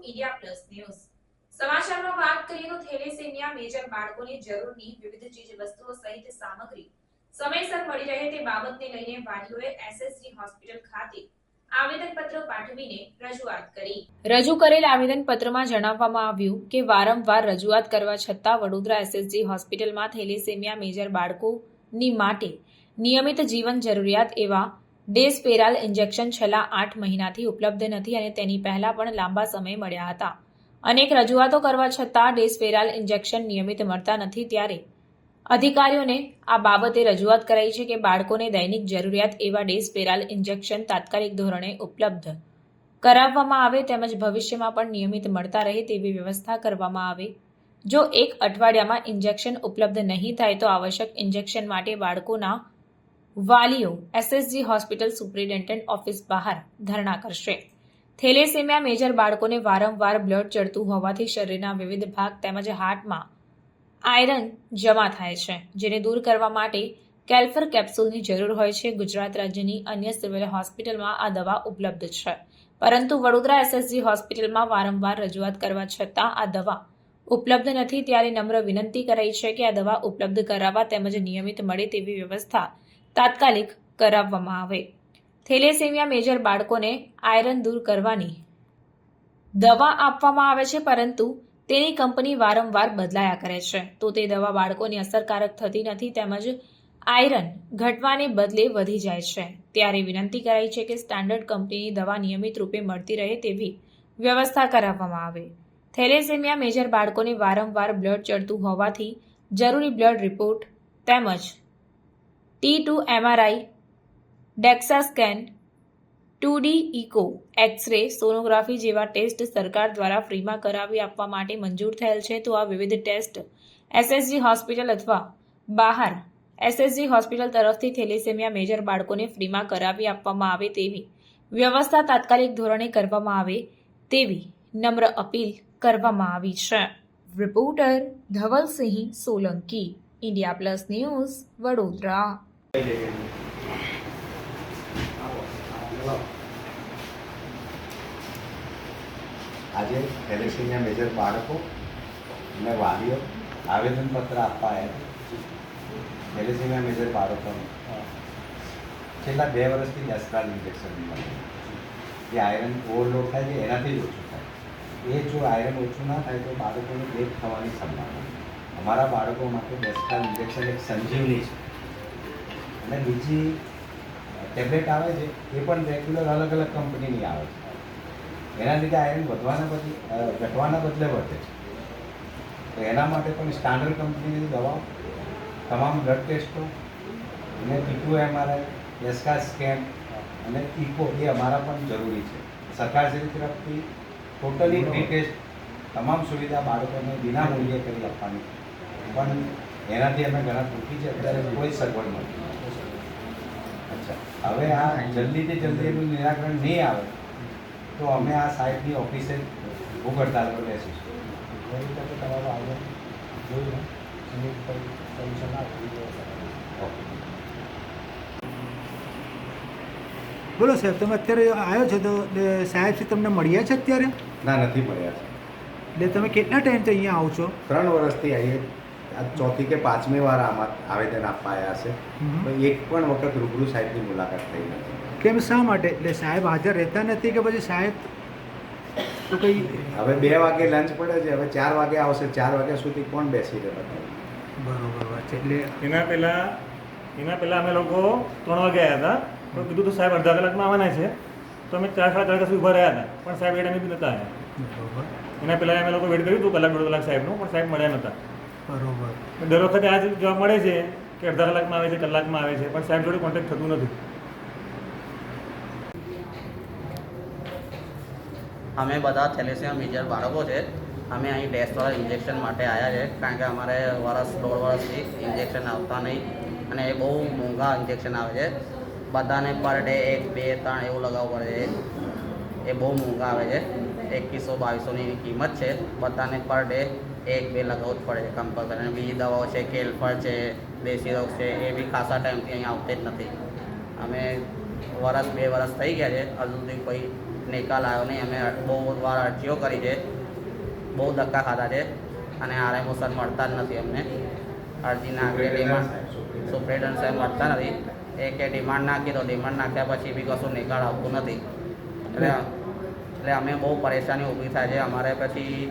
India plus news. સમાચારમાં વાત કરીએ તો થેલેસેમિયા મેજર બાળકોને જરૂરની વિવિધ ચીજ વસ્તુઓ સહિત સામગ્રી સમયસર મળી રહે તે બાબતને લઈને વાલીઓએ એસએસજી હોસ્પિટલ ખાતે રજૂઆત કરી. રજૂ કરેલ આવેદનપત્રમાં જણાવવામાં આવ્યું કે વારંવાર રજૂઆત કરવા છતાં વડોદરા એસએસજી હોસ્પિટલમાં થેલેસેમિયા મેજર બાળકોની માટે નિયમિત જીવન જરૂરિયાત એવા ડેસ્પેરાલ ઇન્જેક્શન છેલ્લા આઠ મહિનાથી ઉપલબ્ધ નથી અને તેની પહેલા પણ લાંબા સમય મળ્યા હતા. અનેક રજૂઆતો કરવા છતાં ડેસ્પેરાલ ઇન્જેક્શન નિયમિત મળતા નથી ત્યારે. અધિકારીઓને આ બાબતે રજૂઆત કરાઈ છે કે બાળકોને દૈનિક જરૂરિયાત એવા ડેસ્પેરાલ ઇન્જેક્શન તાત્કાલિક ધોરણે ઉપલબ્ધ કરાવવામાં આવે તેમજ ભવિષ્યમાં પણ નિયમિત મળતા રહે તેવી વ્યવસ્થા કરવામાં આવે. જો એક અઠવાડિયામાં ઇન્જેક્શન ઉપલબ્ધ નહીં થાય તો આવશ્યક ઇન્જેક્શન માટે બાળકોના વાલીઓ એસએસજી હોસ્પિટલ સુપ્રિન્ટેન્ડન્ટ ઓફિસ બહાર ધરણા કરશે. થેલેસેમિયા મેજર બાળકોને વારંવાર બ્લડ ચડતું હોવાથી શરીરના વિવિધ ભાગ તેમજ હાર્ટમાં આયરન જમા થાય છે, જેને દૂર કરવા માટે કેલ્ફર કેપ્સ્યુલની જરૂર હોય છે. ગુજરાત રાજ્યની અન્ય સિવિલ હોસ્પિટલમાં આ દવા ઉપલબ્ધ છે, પરંતુ વડોદરા એસએસજી હોસ્પિટલમાં વારંવાર રજૂઆત કરવા છતાં આ દવા ઉપલબ્ધ નથી. ત્યારે નમ્ર વિનંતી કરાઈ છે કે આ દવા ઉપલબ્ધ કરાવવા તેમજ નિયમિત મળે તેવી વ્યવસ્થા તાત્કાલિક કરાવવામાં આવે. થેલેસેમિયા મેજર બાળકોને આયરન દૂર કરવાની દવા આપવામાં આવે છે, પરંતુ તેની કંપની વારંવાર બદલાયા કરે છે. તો તે દવા બાળકોની અસરકારક થતી નથી, તેમજ આયરન ઘટવાને બદલે વધી જાય છે. ત્યારે વિનંતી કરાઈ છે કે સ્ટાન્ડર્ડ કંપનીની દવા નિયમિત રૂપે મળતી રહે તેવી વ્યવસ્થા કરાવવામાં આવે. થેલેસેમિયા મેજર બાળકોને વારંવાર બ્લડ ચડતું હોવાથી જરૂરી બ્લડ રિપોર્ટ તેમજ T two MRI DEXA scan two D echo x ray sonography જેવા ટેસ્ટ સરકાર દ્વારા ફ્રીમાં કરાવી આપવા માટે મંજૂર થયેલ છે. તો આ વિવિધ ટેસ્ટ એસએસજી હોસ્પિટલ અથવા બહાર એસએસજી હોસ્પિટલ તરફથી થેલેસેમિયા મેજર બાળકોને ફ્રીમાં કરાવી આપવામાં આવે તેવી વ્યવસ્થા તાત્કાલિક ધોરણે કરવામાં આવે તેવી નમ્ર અપીલ કરવામાં આવી છે. Reporter Dhavalsinh Solanki India plus news Vadodara. આજે થેલેસેમિયા મેજર બાળકો અને વાલીઓ આવેદનપત્ર આપવા આવ્યા થેલેસેમિયા મેજર બાળકોને છેલ્લા બે વર્ષથી ડેસ્ટ્રાલ ઇન્જેક્શન મળે જે આયરન ઓવરલોડ થાય છે, એનાથી જ ઓછું થાય એ જો આયરન ઓછું ના થાય તો બાળકોને ડેથ થવાની સંભાવના અમારા બાળકો માટે ડેસ્ટ્રાલ ઇન્જેક્શન એક સંજીવની છે. અને બીજી ટેબ્લેટ આવે છે, એ પણ રેગ્યુલર અલગ અલગ કંપનીની આવે છે. એના લીધે આયરન વધવાના બદલે ઘટવાના બદલે વધે છે. તો એના માટે પણ સ્ટાન્ડર્ડ કંપનીની દવાઓ, તમામ બ્લડ ટેસ્ટો અને ટીટુ એમઆરઆઈ એસકા સ્કેન અને ઇકો એ અમારા પણ જરૂરી છે. સરકારશ્રી તરફથી ટોટલી ફ્રી ટેસ્ટ તમામ સુવિધા બાળકોને વિના મૂલ્યે કરી આપવાની. પણ એનાથી અમે ઘણા દુઃખી છે અત્યારે કોઈ સગવડ નથી. અચ્છા. હવે આ જલ્દીથી જલ્દી એનું નિરાકરણ નહીં આવે તો અમે આ સાહેબની ઓફિસે ભૂખ હડતાલ પર બેસીશું. તમારું જોઈને આપવું ઓકે. બોલો સાહેબ તમે અત્યારે આવ્યો છો તો સાહેબ સાહેબથી તમને મળ્યા છે અત્યારે? ના નથી મળ્યા છે. એટલે તમે કેટલા ટાઈમથી અહીંયા આવો છો? ત્રણ વર્ષથી આવીએ આ ચોથી કે પાંચમી વાર આમાં આવેદન આપવા આવ્યા છે પણ એક પણ વખત રૂબરૂ સાહેબની મુલાકાત થઈ નથી. કેમ શા માટે? એટલે સાહેબ હાજર રહેતા નથી કે પછી સાહેબ તો કંઈ હવે બે વાગે લંચ પડે છે હવે ચાર વાગે આવશે ચાર વાગ્યા સુધી કોણ બેસી રહે બરોબર વાત છે એટલે એના પહેલાં એના પહેલાં અમે લોકો ત્રણ વાગે આવ્યા હતા. તો કીધું તો સાહેબ અડધા કલાકમાં આવવાના છે. તો અમે ચાર સાડા ચાર સુધી ઊભા રહ્યા હતા. પણ સાહેબ એ ટાઈમે બી નહોતા આવ્યા બરોબર. એના પહેલાં અમે લોકો વેટ કર્યું હતું કલાક દોઢ કલાક સાહેબનું પણ સાહેબ મળ્યા નહોતા. દર વખતે આ જ જવાબ મળે છે કે અડધા કલાકમાં આવે છે, કલાકમાં આવે છે, પણ સાહેબ જોડે કોન્ટેક્ટ થતું નથી. અમે બધા થેલેસિયા મેજર બાળકો છે. અમે અહીં ડેસ્ટવાળા ઇન્જેક્શન માટે આવ્યા છે, કારણ કે અમારે વરસ, દોઢ વર્ષથી ઇન્જેક્શન આવતા નહીં અને એ બહુ મોંઘા ઇન્જેક્શન આવે છે. બધાને પર ડે એક, બે, ત્રણ એવું લગાવવું પડે છે. એ બહુ મોંઘા આવે છે. એકવીસો, બાવીસોની કિંમત છે. બધાને પર ડે એક બે લગાવવું જ પડે છે કમ્પલસરી અને બીજી દવાઓ છે કેલફળ છે દેશી રોગ છે એ બી ખાસા ટાઈમથી અહીંયા આવતી જ નથી. અમે વરસ બે વરસ થઈ ગયા છે હજુ સુધી કોઈ નિકાલ આવ્યો નહીં. અમે બહુ વાર અરજીઓ કરી છે. બહુ ધક્કા ખાધા છે. અને આરએમઓ સર મળતા જ નથી અમને. અરજી નાખી ડિમાન્ડ સુપ્રિન્ટેન્ડન્ટ. સાહેબ મળતા નથી. એ કે ડિમાન્ડ નાખી તો ડિમાન્ડ નાખ્યા પછી બી કશું નિકાલ આવતું નથી. એટલે એટલે અમે બહુ પરેશાની ઊભી થાય છે. અમારે પછી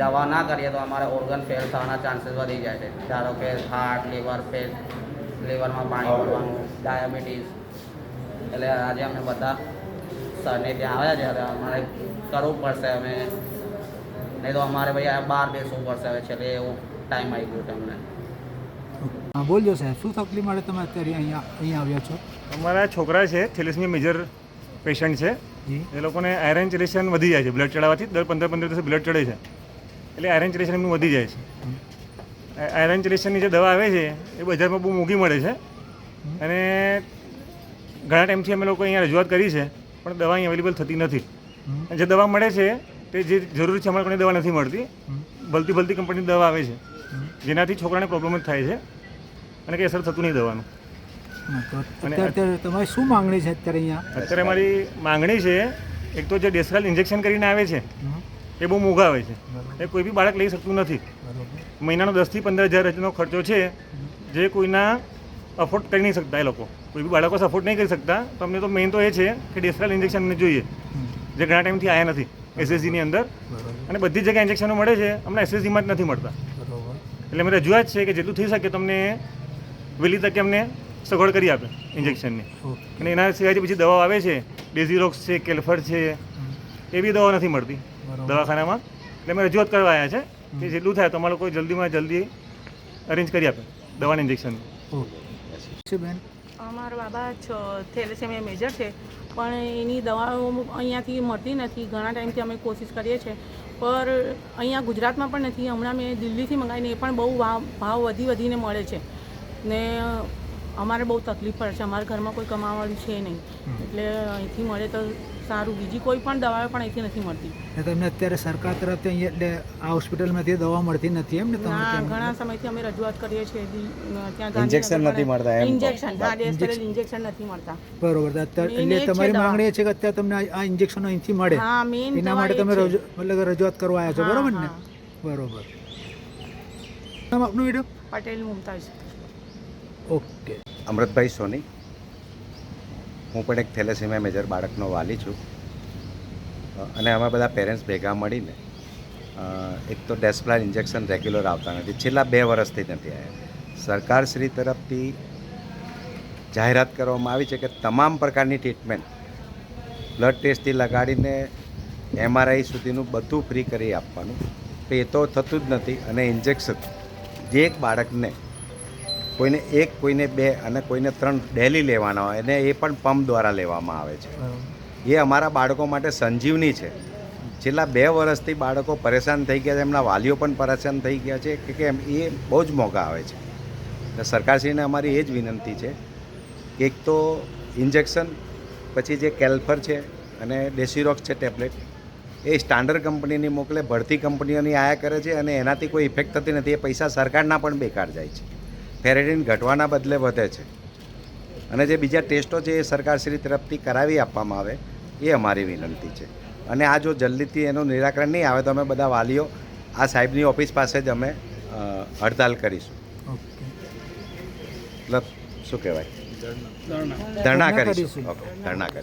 દવા ના કરીએ તો અમારે ઓર્ગન ફેલ થવાના ચાન્સીસ વધી જાય છે. ધારો કે હાર્ટ લીવર ફેલ લીવરમાં પાણી પડવાનું ડાયાબિટીસ એટલે આજે અમે બધા સરને ત્યાં આવ્યા છે. હવે અમારે કરવું પડશે અમે. નહીં તો અમારે ભાઈ આ બહાર બેસવું પડશે હવે છેલ્લે એવું ટાઈમ આવી ગયો છે અમને. હા બોલજો સાહેબ શું તકલીફ માટે તમે અત્યારે અહીંયા અહીંયા આવ્યા છો? અમારા છોકરા છે થેલિસમી મેજર પેશન્ટ છે. એ લોકોને આયરન ચેલેશન વધી જાય છે બ્લડ ચડાવવાથી દર પંદર પંદર દિવસે બ્લડ ચડે છે. એટલે આયરન ચેલેશન એમનું વધી જાય છે. આયરન ચેલેશનની જે દવા આવે છે એ બજારમાં બહુ મોંઘી મળે છે. અને ઘણા ટાઈમથી અમે લોકો અહીંયા રજૂઆત કરી છે પણ દવા અહીં અવેલેબલ થતી નથી. અને જે દવા મળે છે તે જે જરૂરી છે અમારે કોઈને દવા નથી મળતી. ભલતી ભલતી કંપનીની દવા આવે છે. જેનાથી છોકરાને પ્રોબ્લેમ જ થાય છે અને કંઈ અસર થતું નહીં દવાનું. તમારી શું માંગણી છે અત્યારે અહીંયા? અત્યારે મારી માંગણી છે એક તો જે ડેસ્કાલ ઇન્જેક્શન કરીને આવે છે. એ બહુ મોંઘા આવે છે. એ કોઈ બી બાળક લઈ શકતું નથી. મહિનાનો દસથી પંદર હજાર રજનો ખર્ચો છે. જે કોઈના અફોર્ડ કરી નહીં શકતા એ લોકો. કોઈ બી બાળકો સપોર્ટ નહીં કરી શકતા. તો અમને તો મેઇન તો એ છે કે ડેસરાલ ઇન્જેક્શન અમને જોઈએ. જે ઘણા ટાઈમથી આવ્યા નથી એસએસજીની અંદર. અને બધી જગ્યાએ ઇન્જેક્શનો મળે છે. અમને એસએસજીમાં જ નથી મળતા. એટલે અમે રજૂઆત છે કે જેટલું થઈ શકે તમને વહેલી તકે અમને સગવડ કરી આપે ઇન્જેક્શનની અને એના સિવાય જે બીજી દવાઓ આવે છે ડેઝીરોક્સ છે કેલ્ફર છે એ બી દવા નથી મળતી. દવાખાનામાં. એટલે અમે રજૂઆત કરવા આવ્યા છે. કે જેટલું થાય તો કોઈ જલ્દીમાં જલ્દી અરેન્જ કરી આપે દવાના ઇન્જેક્શન બેન? અમારા બાબા છ થેલેસેમિયા મેજર છે પણ એની દવાઓ અહીંયાથી મળતી નથી. ઘણા ટાઈમથી અમે કોશિશ કરીએ છીએ. પર અહીંયા ગુજરાતમાં પણ નથી. હમણાં મેં દિલ્હીથી મંગાવીને એ પણ બહુ ભાવ વધી વધીને મળે છે. ને અમારે બહુ તકલીફ પડે છે. અમારા ઘરમાં કોઈ કમાવાનું છે નહીં. એટલે અહીંથી મળે તો સારું. બીજી કોઈ પણ દવાઓ પણ અહીંથી નથી મળતી. તમને અત્યારે સરકાર તરફથી અહીંયા એટલે આ હોસ્પિટલમાંથી દવા મળતી નથી એમ ને ના ઘણા સમયથી અમે રજૂઆત કરીએ છીએ. ત્યાં ઇન્જેક્શન નથી મળતા ઇન્જેક્શન હા ઇન્જેક્શન નથી મળતા. બરોબર. અત્યારે એટલે તમારી માંગણી છે કે અત્યારે તમને આ- ઇન્જેક્શન અહીંથી મળે. હા એના માટે તમે મતલબ રજૂઆત કરવા આવ્યા છો. બરોબર ને? બરોબર. નામ આપનું વીડિયો પટેલ મુમતાજ ઓકે. અમૃતભાઈ સોની. હું પણ એક થેલેસીમિયા મેજર બાળકનો વાલી છું. અને અમે બધા પેરેન્ટ્સ ભેગા મળીને એક તો ડેસ્પ્લાન ઇન્જેક્શન રેગ્યુલર આવતા નથી. છેલ્લા બે વર્ષથી નથી આવ્યા સરકારશ્રી તરફથી જાહેરાત કરવામાં આવી છે કે તમામ પ્રકારની ટ્રીટમેન્ટ બ્લડ ટેસ્ટથી લગાડીને એમઆરઆઈ સુધીનું બધું ફ્રી કરી આપવાનું. તો એ તો થતું જ નથી. અને ઇન્જેક્શન જે એક બાળકને કોઈને એક કોઈને બે અને કોઈને ત્રણ ડેલી લેવાના હોય અને એ પણ પંપ દ્વારા લેવામાં આવે છે. એ અમારા બાળકો માટે સંજીવની છે. છેલ્લા બે વર્ષથી બાળકો પરેશાન થઈ ગયા છે એમના વાલીઓ પણ પરેશાન થઈ ગયા છે કે કેમ? એ બહુ જ મોંઘા આવે છે. એટલે સરકારશ્રીને અમારી એ જ વિનંતી છે કે એક તો ઇન્જેક્શન પછી જે કેલ્ફર છે અને ડેસીરોક્સ છે ટેબ્લેટ એ સ્ટાન્ડર્ડ કંપનીની મોકલે ભરતી કંપનીઓની આયા કરે છે અને એનાથી કોઈ ઇફેક્ટ થતી નથી એ પૈસા સરકારના પણ બેકાર જાય છે. ફેરેડિન ઘટવાના બદલે વધે છે. અને જે બીજા ટેસ્ટો છે એ સરકારશ્રી તરફથી કરાવી આપવામાં આવે એ અમારી વિનંતી છે. અને આ જો જલ્દીથી એનું નિરાકરણ નહીં આવે તો અમે બધા વાલીઓ આ સાહેબની ઓફિસ પાસે જ અમે હડતાલ કરીશું. મતલબ શું કહેવાય? ધરણા. કરીશું. ઓકે ધરણા કરીશું.